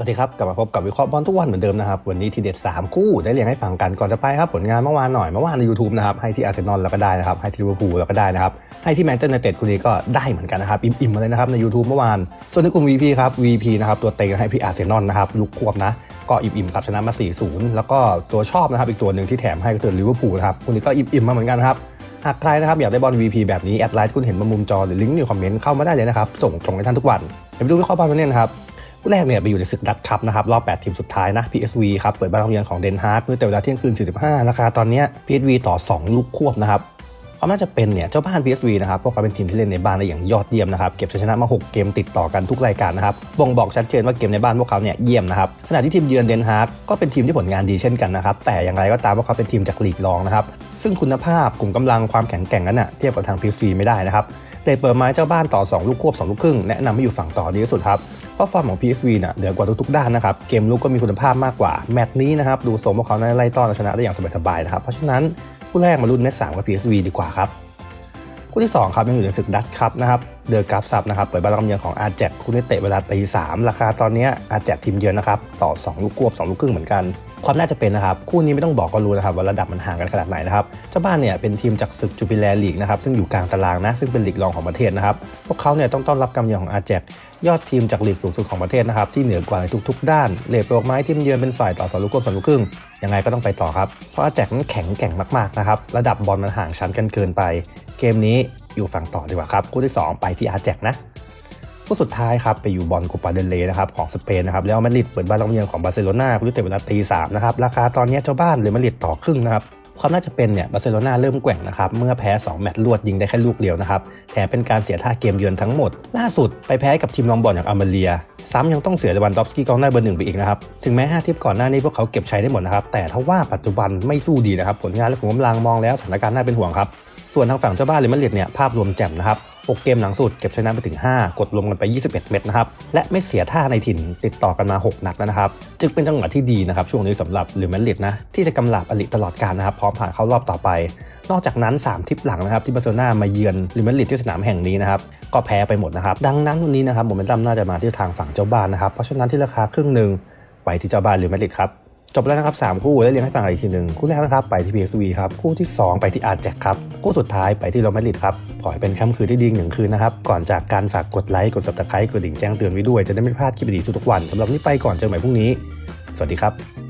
สวัสดีครับกลับมาพบกับวิเคราะห์บอลทุกวันเหมือนเดิมนะครับ วันนี้ทีเด็ด 3 คู่ได้เรียงให้ฟังกันก่อนจะไปครับ ผลงานเมื่อวานหน่อยเมื่อวานใน YouTube นะครับให้ที่อาร์เซนอลแล้วก็ได้นะครับให้ที่ลิเวอร์พูลแล้วก็ได้นะครับให้ที่แมนเชสเตอร์เต็ดคู่นี้ก็ได้เหมือนกันนะครับ อิ่มๆมาเลยนะครับใน YouTube เมื่อวาน ส่วนในกลุ่ม VP ครับ VP นะครับตัวเต็งให้พี่อาร์เซนอลนะครับลุกควบนะก็อิ่มๆครับชนะมา 4-0 แล้วก็ตัวชอบนะครับอีกตัวหนึ่งที่แถมให้ก็คือลิเวอร์พูลนะครับคู่นี้ก็อิ่มๆมาเหมือนกันครับหากใครนะครับอยากได้บอล VP แบบนี้แอดไลน์คุณเห็นมุมจอหรือลิงก์ในคอมเมนต์เข้ามาได้เลยนะครับส่งตรงให้ท่านทุกวันเดี๋ยวไปดูวิเคราะห์บอลกันนี่ยนะครับ คู่แรกเนี่ยไปอยู่ในศึกดัตคัพนะครับรอบ 8 ทีมสุดท้ายนะ PSV ครับเปิดบ้านรับเยือนของเดนฮาร์กด้วยแต่เวลาเที่ยงคืน 45 ราคาตอนนี้ PSV ต่อ 2 ลูกควบนะครับ ความน่าจะเป็นเนี่ยเจ้าบ้าน PSV นะครับพวกเขาเป็นทีมที่เล่นในบ้านได้อย่างยอดเยี่ยมนะครับเก็บชัยชนะมา 6 เกมติดต่อกันทุกรายการนะครับบ่งบอกชัดเจนว่าเกมในบ้านพวกเขาเนี่ยเยี่ยมนะครับขณะที่ทีมเยือนเดนฮาร์กก็เป็นทีมที่ผลงานดีเช่นกันนะครับแต่อย่างไรก็ตามพวกเขาเป็นทีมจากลีกรองนะครับซึ่งคุณภาพกลุ่มกำลังความแข็งแกร่งนั้นน่ะเทียบกับทาง PSV ไม่ได้นะครับเลยเปิดไม้เจ้าบ้านต่อ 2 ลูกควบ2ลูกครึ่งแนะนำให้อยู่ฝั่งต่อดีที่สุดครับเพราะฟอร์มของ PSV น่ะเหนือกว่าทุกๆด้านนะครับ เกมลุกก็มีคุณภาพมากกว่า แมตช์นี้นะครับ ดูสมว่าเขาในไล่ต้อนชนะได้อย่างสบายๆนะครับ เพราะฉะนั้น คู่แรกมาลุ้นเมสสามกับ PSV ดีกว่าครับ คู่ที่ 2 ครับยังอยู่ในศึกดัตครับนะครับ เดอะกราฟซับนะครับ เปิดบ้านรับเยือนของอาแจกคู่นี้เตะเวลาตีสามราคาตอนนี้อาแจกทีมเยือนนะครับ ต่อ 2 ลูกควบ2 ลูกครึ่งเหมือนกัน ความน่าจะเป็นนะครับ คู่นี้ไม่ต้องบอกก็รู้นะครับ ว่าระดับมันห่างกันขนาดไหนนะครับ เจ้าบ้านเนี่ยเป็นทีมจากศึกจูปิแลลีกนะครับ ซึ่งอยู่กลางตารางนะ ซึ่งเป็นลีกรองของประเทศนะครับ พวกเขาเนี่ยต้องต้อนรับกำเยือนของอาแจกยอดทีมจากลีกสูงสุดของประเทศนะครับ ที่เหนือกว่าในทุก ๆ ด้านเลทโปรกไม้ทีมเยือนเป็นฝ่ายต่อสองลูกควบสองลูกครึ่งยังไงก็ต้องไปต่อครับ เพราะอาแจกนั้นแข็งแกร่งมากๆนะครับ ระดับบอลมันห่างชั้นกันเกินไป เกมนี้อยู่ฝั่งต่อดีกว่าครับ คู่ที่ 2 ไปที่อาแจกนะ คู่สุดท้ายครับไปอยู่บอลโคปาเดเลนะครับของสเปนนะครับแล้วมาดริดเปิดบ้านรับเยือนของบาร์เซโลนาคู่ที่เตะเวลาตีสามนะครับราคาตอนนี้เจ้าบ้านเลยมาดริดต่อครึ่งนะครับความน่าจะเป็นเนี่ยบาร์เซโลนาเริ่มแกว่งนะครับเมื่อแพ้ 2 แมตช์รวดยิงได้แค่ลูกเดียวนะครับแถมเป็นการเสียท่าเกมเยือนทั้งหมด ล่าสุดไปแพ้กับทีมรองบอลอย่างอามาเลีย ซ้ำยังต้องเสียเลวันดอฟสกี้กองหน้าเบอร์หนึ่งไปอีกนะครับ ถึงแม้ 5ทิปก่อนหน้านี้พวกเขาเก็บใชัยได้หมดนะครับ แต่ถ้าว่าปัจจุบันไม่สู้ดีนะครับ ผลงานและขุมกำลังมองแล้วสถานการณ์น่าเป็นห่วงครับส่วนทางฝั่งเจ้าบ้านเรอัลมาดริดเนี่ยภาพรวมแจ่มนะครับ 6 เกมหลังสุดเก็บชนะไปถึง 5 กดรวมกันไป 21 เม็ดนะครับ และไม่เสียท่าในถิ่นติดต่อกันมา 6 นัดแล้วนะครับ จึงเป็นจังหวะที่ดีนะครับ ช่วงนี้สำหรับเรอัลมาดริดนะ ที่จะกำลับอลิตลอดการนะครับ พร้อมผ่านเข้ารอบต่อไป นอกจากนั้น 3 ทิปหลังนะครับที่บาร์เซโลนามาเยือนเรอัลมาดริดที่สนามแห่งนี้นะครับก็แพ้ไปหมดนะครับดังนั้นวันนี้นะครับโมเมนตัมน่าจะมาที่ทางฝั่งเจ้าบ้านนะครับเพราะฉะนั้นที่ราคาครึ่งหนึ่งไปที่เจ้าบ้านเรอัลมาดริดครับ จบแล้วนะครับ 3 คู่แล้วเรียงให้ฟังอีกทีหนึ่งคู่แรกนะครับไปที่ PSV ครับคู่ที่ 2 ไปที่อาร์แจ็คครับคู่สุดท้ายไปที่โรมาริดครับขอให้เป็นค่ำคืนที่ดีอีกหนึ่งคืนนะครับ ก่อนจากการฝากกดไลค์กดสับตะไคร้กดดิ่งแจ้งเตือนไว้ด้วยจะได้ไม่พลาดคลิปดีทุกๆวันสำหรับนี้ไปก่อนเจอกันใหม่พรุ่งนี้ สวัสดีครับ